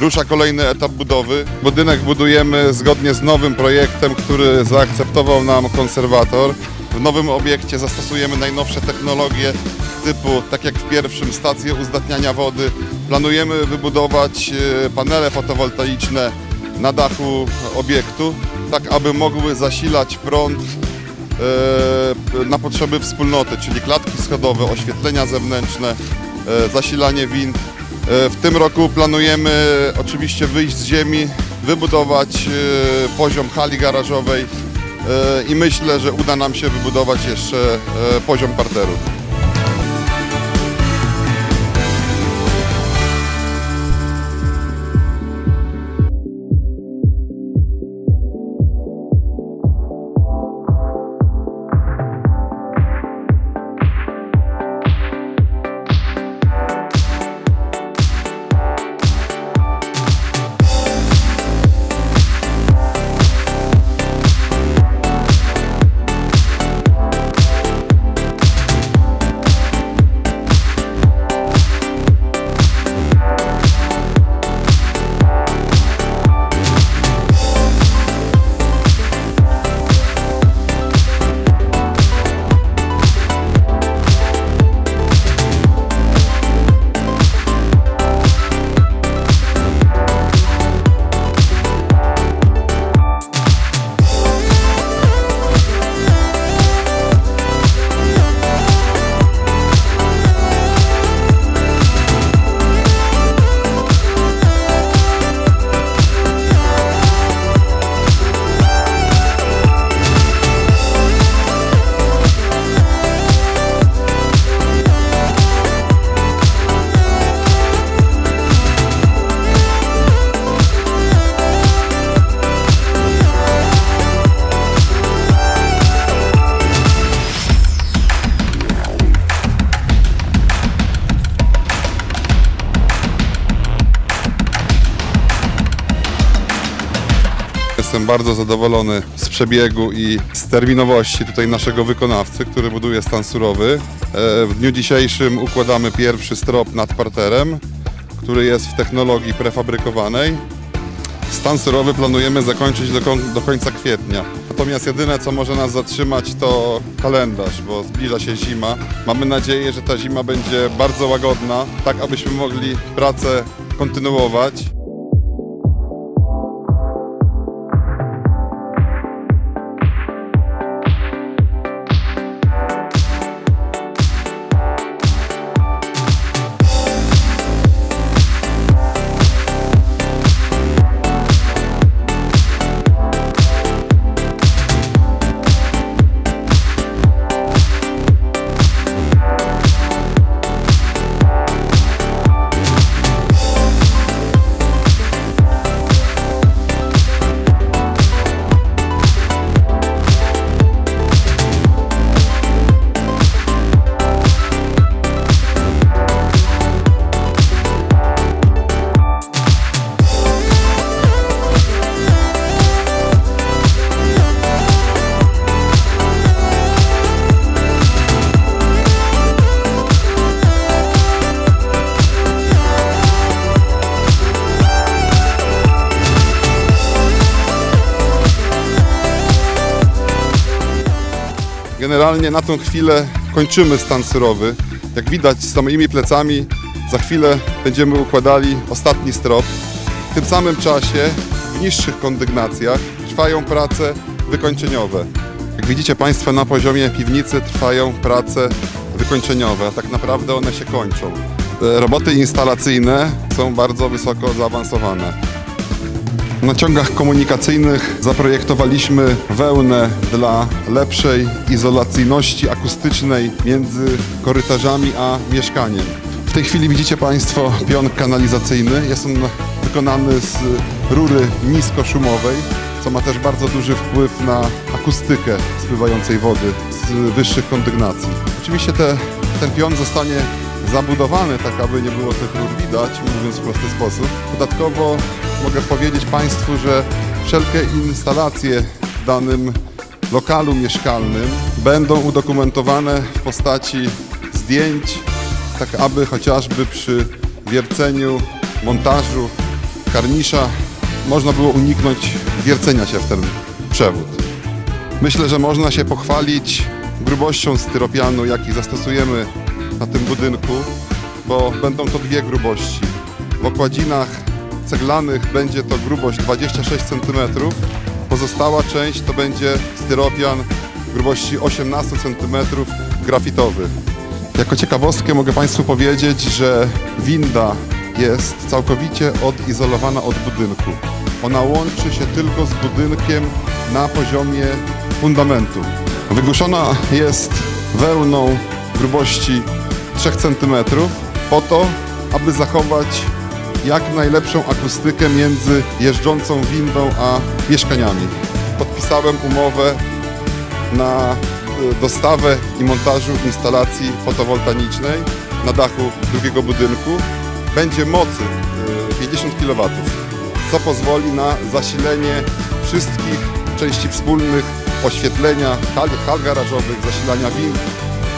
Rusza kolejny etap budowy. Budynek budujemy zgodnie z nowym projektem, który zaakceptował nam konserwator. W nowym obiekcie zastosujemy najnowsze technologie typu, tak jak w pierwszym, stacje uzdatniania wody. Planujemy wybudować e, panele fotowoltaiczne na dachu obiektu, tak aby mogły zasilać prąd e, na potrzeby wspólnoty, czyli klatki schodowe, oświetlenia zewnętrzne, e, zasilanie wind. E, W tym roku planujemy oczywiście wyjść z ziemi, wybudować e, poziom hali garażowej e, i myślę, że uda nam się wybudować jeszcze poziom parteru. Jestem bardzo zadowolony z przebiegu i z terminowości tutaj naszego wykonawcy, który buduje stan surowy. E, W dniu dzisiejszym układamy pierwszy strop nad parterem, który jest w technologii prefabrykowanej. Stan surowy planujemy zakończyć do, koń- do końca kwietnia. Natomiast jedyne, co może nas zatrzymać, to kalendarz, bo zbliża się zima. Mamy nadzieję, że ta zima będzie bardzo łagodna, tak abyśmy mogli pracę kontynuować. Generalnie na tą chwilę kończymy stan surowy. Jak widać z moimi plecami, za chwilę będziemy układali ostatni strop. W tym samym czasie w niższych kondygnacjach trwają prace wykończeniowe. Jak widzicie Państwo na poziomie piwnicy trwają prace wykończeniowe, a tak naprawdę one się kończą. Roboty instalacyjne są bardzo wysoko zaawansowane. Na ciągach komunikacyjnych zaprojektowaliśmy wełnę dla lepszej izolacyjności akustycznej między korytarzami a mieszkaniem. W tej chwili widzicie Państwo pion kanalizacyjny. Jest on wykonany z rury niskoszumowej, co ma też bardzo duży wpływ na akustykę spływającej wody z wyższych kondygnacji. Oczywiście te, ten pion zostanie zabudowany, tak aby nie było tych rur widać, mówiąc w prosty sposób. Dodatkowo mogę powiedzieć Państwu, że wszelkie instalacje w danym lokalu mieszkalnym będą udokumentowane w postaci zdjęć, tak aby chociażby przy wierceniu, montażu karnisza można było uniknąć wiercenia się w ten przewód. Myślę, że można się pochwalić grubością styropianu, jaki zastosujemy na tym budynku, bo będą to dwie grubości. W okładzinach ceglanych będzie to grubość 26 cm, pozostała część to będzie styropian grubości 18 cm grafitowy. Jako ciekawostkę mogę Państwu powiedzieć, że winda jest całkowicie odizolowana od budynku. Ona łączy się tylko z budynkiem na poziomie fundamentu. Wygłuszona jest wełną grubości 3 cm po to, aby zachować jak najlepszą akustykę między jeżdżącą windą a mieszkaniami. Podpisałem umowę na y, dostawę i montażu instalacji fotowoltaicznej na dachu drugiego budynku. Będzie mocy y, 50 kW, co pozwoli na zasilenie wszystkich części wspólnych, oświetlenia, hal, hal garażowych, zasilania wind,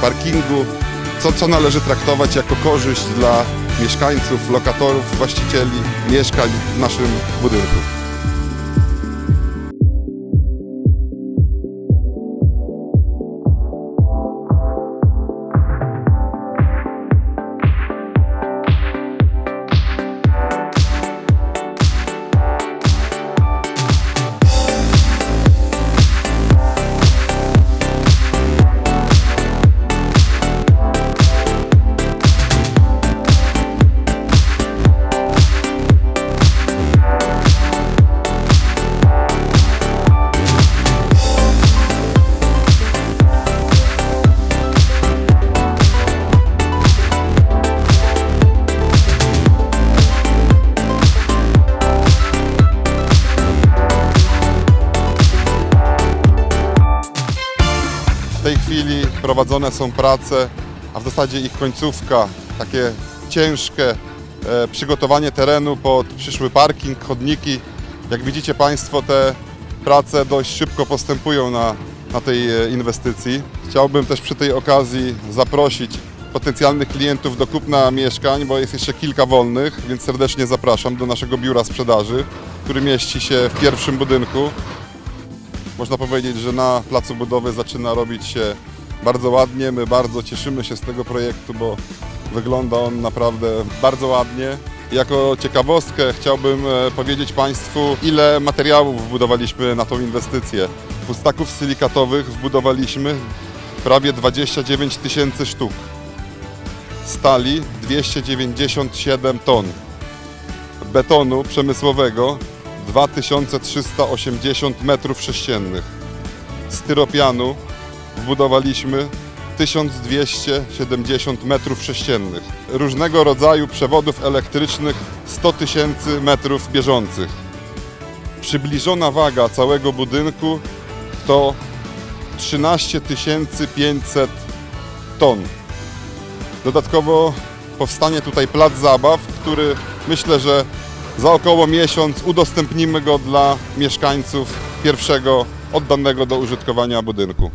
parkingu, co, co należy traktować jako korzyść dla mieszkańców, lokatorów, właścicieli mieszkań w naszym budynku. Prowadzone są prace, a w zasadzie ich końcówka, takie ciężkie e, przygotowanie terenu pod przyszły parking, chodniki. Jak widzicie Państwo, te prace dość szybko postępują na, na tej e, inwestycji. Chciałbym też przy tej okazji zaprosić potencjalnych klientów do kupna mieszkań, bo jest jeszcze kilka wolnych, więc serdecznie zapraszam do naszego biura sprzedaży, który mieści się w pierwszym budynku. Można powiedzieć, że na placu budowy zaczyna robić się bardzo ładnie. My bardzo cieszymy się z tego projektu, bo wygląda on naprawdę bardzo ładnie. Jako ciekawostkę chciałbym e, powiedzieć Państwu, ile materiałów wbudowaliśmy na tą inwestycję. Pustaków silikatowych wbudowaliśmy prawie 29 tysięcy sztuk. Stali 297 ton. Betonu przemysłowego 2380 metrów sześciennych. Styropianu wbudowaliśmy 1270 metrów sześciennych. Różnego rodzaju przewodów elektrycznych 100 tysięcy metrów bieżących. Przybliżona waga całego budynku to 13 500 ton. Dodatkowo powstanie tutaj plac zabaw, który myślę, że za około miesiąc udostępnimy go dla mieszkańców pierwszego oddanego do użytkowania budynku.